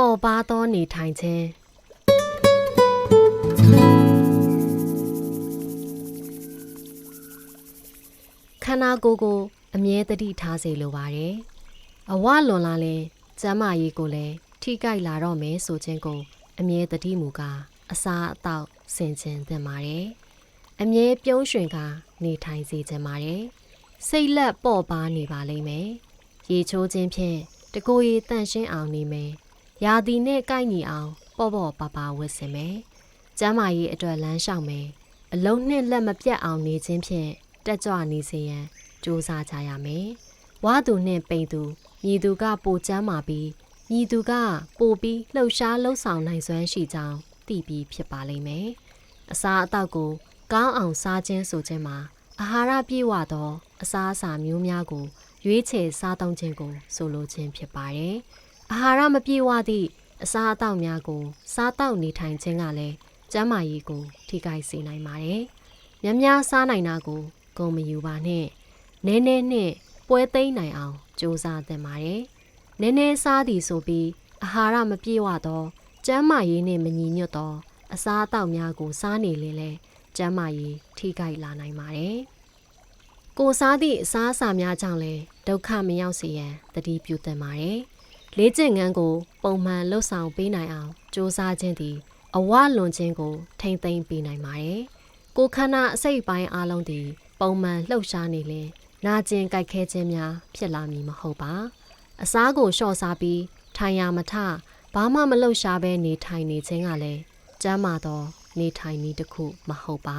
ပေါ်ပါသောနေထိုင်ခြင်းခန္ဓာကိုယ်ကိုအမြဲတတိထားစေလိုပါတယ်အဝလွန်လာရင်ကျမ်းမာရေးကိုလည်းထိကြိုက်လာတော့မယ်ဆိုခြင်းကို အမြဲတတိမူကားအစာအသောက်ဆင်ခြင်သင့်ပါတယ်အမြဲပြုံးရွှင်ကာနေထိုင်စေခြင်းပါတယ်စိတ်လက်ပေါ့ပါနေပါလိမ့်မယ်ရေချိုးခြင်းဖြင့်တကိုယ်ရည်တန့်ရှင်းအောင်နေမယ် ရာသီနဲ့ကိုက်ညီအောင်ပေါ့ပေါ့ပါပါဝတ်ဆင်မယ်ကျမ်းမာရေးအတွက်လမ်းလျှောက်မယ်အလုံးနဲ့လက်မပြတ်အောင်နေခြင်းဖြင့်တက်ကြွနေစေရန်ကြိုးစားကြရမယ်ဝါသူနှင့်ပိန်သူညီသူကပိုကျမ်းမာပြီးညီသူကပိုပြီးလှုပ်ရှားလှုပ်ဆောင်နိုင်စွမ်းရှိကြောင်းသိပြီးဖြစ်ပါလိမ့်မယ်အစာအသောက်ကိုကောင်းအောင်စားခြင်းဆိုခြင်းမှာအာဟာရပြည့်ဝသော အစာအစာမျိုးများကို ရွေးချယ်စားသုံးခြင်းကို ဆိုလိုခြင်းဖြစ်ပါတယ်။ အာဟာရမပြည့်ဝသည့်အစာအသောက်များကို စားတောက်နေထိုင်ခြင်းကလည်းကျန်းမာရေးကိုထိခိုက်စေနိုင်ပါတယ်။များများစားနိုင်တာကိုဂုဏ်မယူပါနဲ့။နည်းနည်းနဲ့ပွဲသိမ်းနိုင်အောင်ကြိုးစားသင့်ပါတယ်။နည်းနည်းစားသည်ဆိုပြီးအာဟာရမပြည့်ဝသောကျန်းမာရေးနှင့်မညီညွတ်သော အစာအသောက်များကိုစားနေရင်လည်းကျန်းမာရေးထိခိုက်လာနိုင်ပါတယ်။ကိုစားသည့်အစားအစာများကြောင့်လည်းဒုက္ခမရောက်စေရန်တတိပြုသင့်ပါတယ်။ လေ့ကျင့်ခန်းကို ပုံမှန်လှုပ်ဆောင်ပေးနိုင်အောင်စူးစမ်းခြင်းသည်အဝလွန်ခြင်းကို ထိမ့်သိမ်းပေးနိုင်ပါတယ်။ကိုယ်ခန္ဓာအစိတ်ပိုင်းအလုံးသည် ပုံမှန်လှုပ်ရှားနေလင်နာကျင်ကြိုက်ခဲခြင်းများ ဖြစ်လာမည်မဟုတ်ပါ။အစားကိုလျှော့စားပြီးထိုင်ရမထဘာမှမလှုပ်ရှားဘဲနေထိုင်နေခြင်းကလည်းကျမ်းမာသော နေထိုင်နည်းတစ်ခုမဟုတ်ပါ